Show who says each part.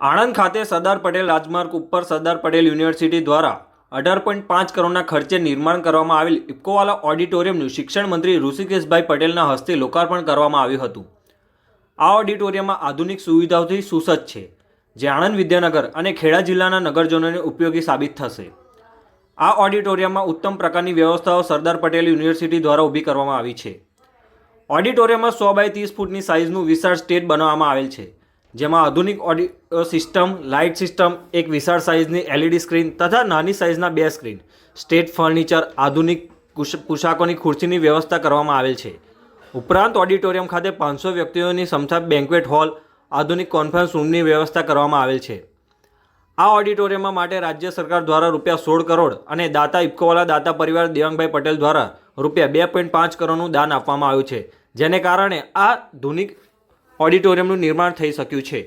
Speaker 1: આણંદ ખાતે સરદાર પટેલ રાજમાર્ગ ઉપર સરદાર પટેલ યુનિવર્સિટી દ્વારા અઢાર પોઈન્ટ પાંચ કરોડના ખર્ચે નિર્માણ કરવામાં આવેલ ઇફકોવાલા ઓડિટોરિયમનું શિક્ષણ મંત્રી ઋષિકેશભાઈ પટેલના હસ્તે લોકાર્પણ કરવામાં આવ્યું હતું. આ ઓડિટોરિયમમાં આધુનિક સુવિધાઓથી સુસજ્જ છે, જે આણંદ વિદ્યાનગર અને ખેડા જિલ્લાના નગરજનોને ઉપયોગી સાબિત થશે. આ ઓડિટોરિયમમાં ઉત્તમ પ્રકારની વ્યવસ્થાઓ સરદાર પટેલ યુનિવર્સિટી દ્વારા ઊભી કરવામાં આવી છે. ઓડિટોરિયમમાં સો બાય ત્રીસ ફૂટની સાઇઝનું વિશાળ સ્ટેજ બનાવવામાં આવેલ છે. જેમાં આધુનિક ઓડિયો સિસ્ટમ, લાઇટ સિસ્ટમ, એક વિશાળ સાઇઝની એલઈડી સ્ક્રીન તથા નાની સાઇઝના બે સ્ક્રીન સ્ટેટ ફર્નિચર આધુનિક પોશાકોની ખુરશીની વ્યવસ્થા કરવામાં આવેલ છે. ઉપરાંત ઓડિટોરિયમ ખાતે પાંચસો વ્યક્તિઓની ક્ષમતા બેન્ક્વેટ હોલ આધુનિક કોન્ફરન્સ રૂમની વ્યવસ્થા કરવામાં આવેલ છે. આ ઓડિટોરિયમમાં માટે રાજ્ય સરકાર દ્વારા રૂપિયા સોળ કરોડ અને દાતા ઇફકોવાલા દાતા પરિવાર દેવાંગભાઈ પટેલ દ્વારા રૂપિયા બે પોઈન્ટ પાંચ કરોડનું દાન આપવામાં આવ્યું છે. જેને કારણે આ આધુનિક ઓડિટોરિયમનું નિર્માણ થઈ શક્યું છે.